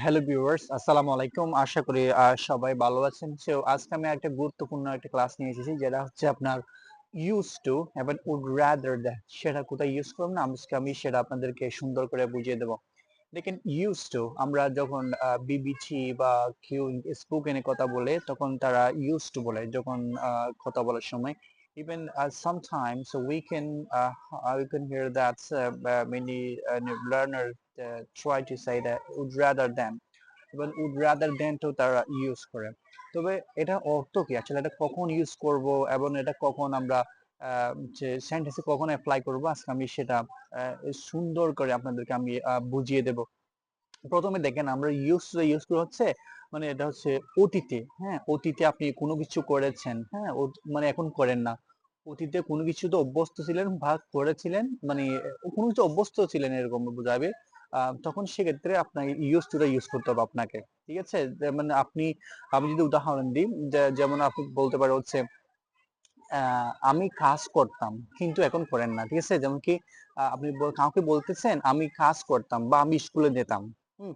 Hello viewers আসসালামু আলাইকুম। আশা করি সবাই ভালো আছেন। সো আজকে আমি একটা গুরুত্বপূর্ণ একটা ক্লাস নিয়ে এসেছি, যেটা হচ্ছে আপনার ইউজ টু এবং উড রাদার দ্যাট সেটা কোথায় ইউজ করব না, আজকে আমি সেটা আপনাদেরকে সুন্দর করে বুঝিয়ে দেবো। দেখেন ইউজ টু আমরা যখন বিবিটি বা কিউ স্পোকেনে কথা বলে, তখন তারা ইউজ টু বলে, যখন কথা বলার সময়। Even uh, sometimes we can uh, we can hear that uh, many learners try to say that would rather than এবং would rather than তো তারা ইউজ করে। তবে এটা অর্থ কি? আসলে এটা কখন ইউজ করব এবং এটা কখন আমরা যে সেন্টেন্সে কখন অ্যাপ্লাই করব? আজকে আমি সেটা সুন্দর করে আপনাদেরকে আমি বুঝিয়ে দেব। প্রথমে দেখেন আমরা ইউজ ইউজ করে হচ্ছে মানে এটা হচ্ছে অতীতে হ্যাঁ? অতীতে আপনি কোনো কিছু করেছেন হ্যাঁ? মানে এখন করেন না। অতীতে কোনো কিছুতে অভ্যস্ত ছিলেন বা করেছিলেন মানে কোনো কিছু অভ্যস্ত ছিলেন এরকম বোঝাবে তখন সেক্ষেত্রে আপনার ইউজ টুটা ইউজ করতে হবে আপনাকে, ঠিক আছে? মানে আপনি, আমি যদি উদাহরণ দিই যেমন আপনি বলতে পারেন হচ্ছে আমি কাজ করতাম কিন্তু এখন করেন না, ঠিক আছে? যেমন কি আপনি কাউকে বলতেছেন, আমি কাজ করতাম বা আমি স্কুলে যেতাম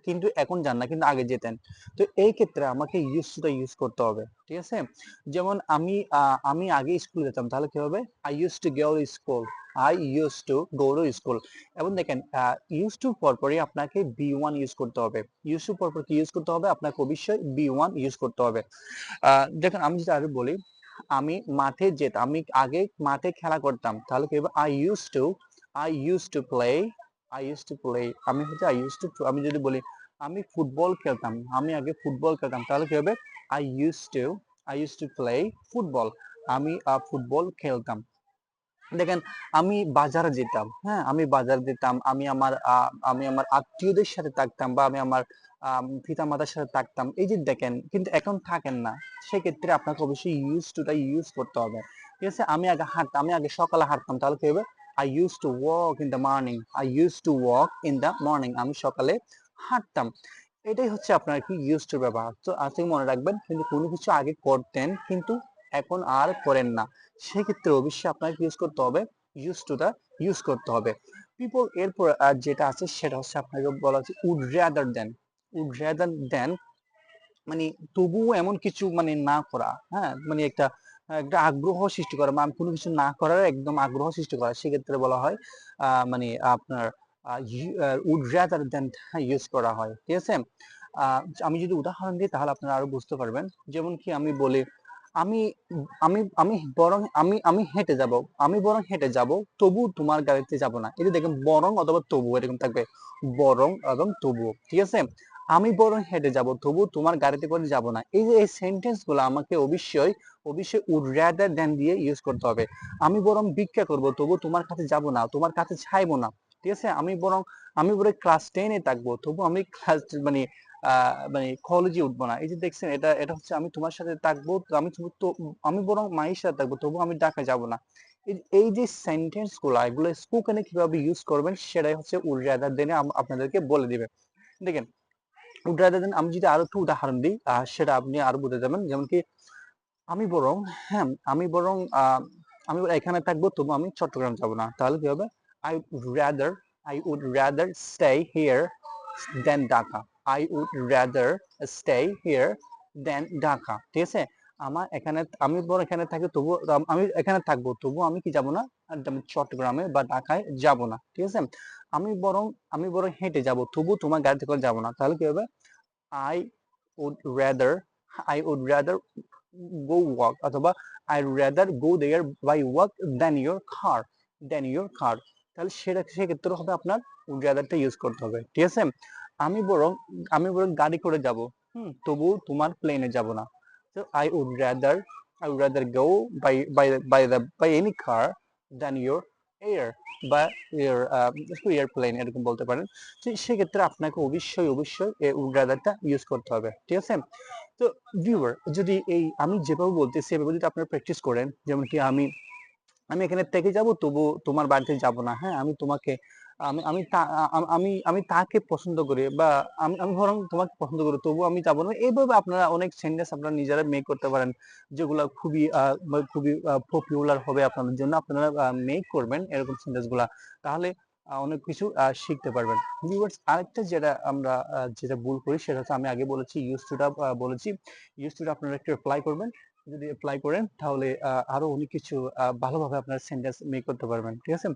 কিন্তু এখন যান না, কিন্তু আগে যেতেন। তো এই ক্ষেত্রে আমাকে ইউজ টুটা ইউজ করতে হবে, ঠিক আছে? যেমন আমি আমি আগে স্কুলে যেতাম, তাহলে কি হবে? I use to go school I use to go to school এবং দেখেন ইউজ টু পরপরই আপনাকে বি ওয়ান ইউজ করতে হবে। ইউজ টু পরপর কি ইউজ করতে হবে? আপনাকে অবশ্যই বি ওয়ান ইউজ করতে হবে। দেখেন, আমি যদি আরও বলি, আমি মাঠে যেতাম আমি আগে মাঠে খেলা করতাম, তাহলে কি হবে? I use to I use to play I use to play আমি হচ্ছে আই ইউজ টু আমি যদি বলি, আমি ফুটবল খেলতাম, আমি আগে ফুটবল খেলতাম, তাহলে কি হবে? I use to I use to play football, আমি ফুটবল খেলতাম। দেখেন, আমি বাজারে যেতাম হ্যাঁ আমি বাজার যেতাম, আমি আমার আমি আমার আত্মীয়দের সাথে থাকতাম বা আমি আমার পিতা মাতার সাথে থাকতাম, এই যে দেখেন, কিন্তু এখন থাকেন না, সেক্ষেত্রে আপনাকে অবশ্যই ইউজ টুটা ইউজ করতে হবে। ঠিক আছে? আমি আগে হাঁটতাম আমি আগে সকালে হাঁটতাম, তাহলে কি হবে? I use to walk in the morning I use to walk in the morning আমি সকালে হাঁটতাম। এটাই হচ্ছে আপনার কি ইউজ টু ব্যবহার। তো আজকে মনে রাখবেন, কিন্তু কোনো কিছু আগে করতেন, কিন্তু এখন আর করেন না। সেক্ষেত্রে অবশ্যই আপনাকে ইউজ করতে হবে ইউজ টুটা ইউজ করতে হবে। পিপল এরপর আর যেটা আছে, সেটা হচ্ছে আপনাকে বলা হচ্ছে would rather than would rather than মানে তবুও এমন কিছু মানে না করা। হ্যাঁ মানে একটা একটা আগ্রহ সৃষ্টি করা মানে কোনো কিছু না করার একদম আগ্রহ সৃষ্টি করা। সেক্ষেত্রে বলা হয় মানে আপনার উড রেদার দেন ইউজ করা হয়, ঠিক আছে? আমি যদি উদাহরণ দিই তাহলে আপনারা আরও বুঝতে পারবেন। যেমন কি আমি বলি, আমি আমি আমি বরং, আমি আমি হেঁটে যাব, আমি বরং হেঁটে যাব, তবু তোমার গাড়িতে যাব না। এটা দেখেন বরং অথবা তবু এরকম থাকবে, বরং এবং তবু ঠিক আছে? আমি বরং হেঁটে যাব, তবু তোমার গাড়িতে করে যাব না। এই যে, এই সেন্টেন্সগুলো আমাকে অবশ্যই অবশ্যই উড রাদার দেন দিয়ে ইউজ করতে হবে। আমি বরং ভিক্ষা করব, তবু তোমার কাছে যাব না, তোমার কাছে চাইব না। ঠিক আছে? আমি বরং আমি বরং ক্লাস টেনে থাকব, তবু আমি ক্লাস মানে মানে কলেজে উঠবো না। এই যে দেখছেন, এটা এটা হচ্ছে আমি তোমার সাথে থাকব, আমি আমি বরং মায়ের সাথে থাকব, তবু আমি ঢাকায় যাব না। এই- যে সেন্টেন্সগুলো, এগুলো স্পোকেনে কীভাবে ইউজ করবেন, সেটাই হচ্ছে উড রাদার দেনে আপনাদেরকে বলে দিবে। দেখেন রাদার দেন আমি যদি আরও একটু উদাহরণ দিই সেটা আপনি আরও বুঝে যাবেন। যেমন কি আমি বরং হ্যাঁ আমি বরং আমি এখানে থাকব, তবু আমি চট্টগ্রাম যাব না। তাহলে কি হবে? I would rather I would rather stay here than Dhaka I would rather stay here than Dhaka ঠিক আছে? আমার এখানে, আমি বরং এখানে থাকি তবু আমি এখানে থাকব তবু আমি কি যাব না? চট্টগ্রামে বা ঢাকায় যাব না, ঠিক আছে? আমি বরং আমি বরং হেঁটে যাব তবু তোমার গাড়িতে করে যাব না। তাহলে কি হবে? I would rather I would rather go walk, অথবা I rather go there by walk than your car, than your car. তাহলে সেটা, সেক্ষেত্রে হবে আপনার উড rather টা ইউজ করতে হবে, ঠিক আছে? আমি বরং আমি বরং গাড়ি করে যাব, হুম? তবু তোমার প্লেনে যাব না। তো I would rather, I would rather go by by by the, by any car than your air বা your এয়ারপ্লেন এরকম বলতে পারেন। তো সেক্ষেত্রে আপনাকে অবশ্যই অবশ্যই এই would rather টা ইউজ করতে হবে, ঠিক আছে? তো ভিউয়ার যদি এই আমি যেভাবে বলতেছি, এভাবে যদি আপনারা প্র্যাকটিস করেন যেমন কি আমি আমি এখানে থেকে যাব, তবু তোমার বাড়িতে যাব না। হ্যাঁ আমি তোমাকে, আমি আমি আমি আমি তাকে পছন্দ করি বা আমি আমি বরং তোমাকে পছন্দ করি, তবু আমি যাব না। এইভাবে আপনারা অনেক সেন্টেন্স আপনারা নিজেরা মেক করতে পারেন, যেগুলো খুবই খুবই পপুলার হবে আপনাদের জন্য। আপনারা মেক করবেন এরকম সেন্টেন্সগুলা, তাহলে অনেক কিছু শিখতে পারবেন। ভিউয়ার্স আরেকটা যেটা আমরা যেটা ভুল করি সেটা হচ্ছে আমি আগে বলেছি ইউজ টুটা বলেছি। ইউজ টুটা আপনারা একটু অ্যাপ্লাই করবেন। যদি অ্যাপ্লাই করেন তাহলে আরও অনেক কিছু ভালোভাবে আপনার সেন্টেন্স মেক করতে পারবেন ঠিক আছে?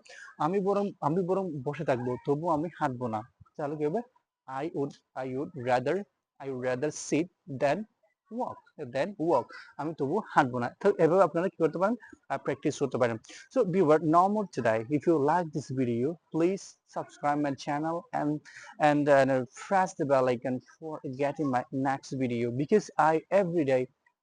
আমি বরং আমি বরং বসে থাকব তবু আমি হাঁটবো না। তাহলে কি হবে? I would I would rather I would rather sit than walk than walk আমি তবু হাঁটবো না। তো এভাবে আপনারা কি করতে পারেন? প্র্যাকটিস করতে পারেন। So viewer no more today. If you like this video please subscribe my channel and and uh, press the bell icon for getting my next video because i every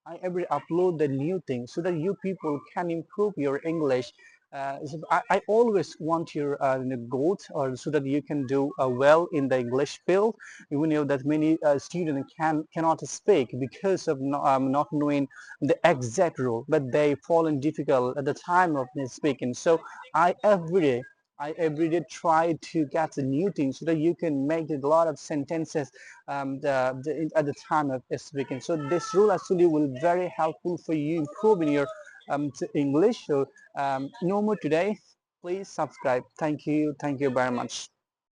i every upload the new things so that you people can improve your english uh, so I, I always want your uh, goals or so that you can do uh, well in the English field. We know that many uh, students can cannot speak because of no, um, not knowing the exact rule, but they fall in difficult at the time of speaking. So I every day I every day try to get new things so that you can make a lot of sentences um, the, the, at the time of speaking. So this rule actually will very helpful for you improving your um, English. So um, no more today. Please subscribe. Thank you. Thank you very much.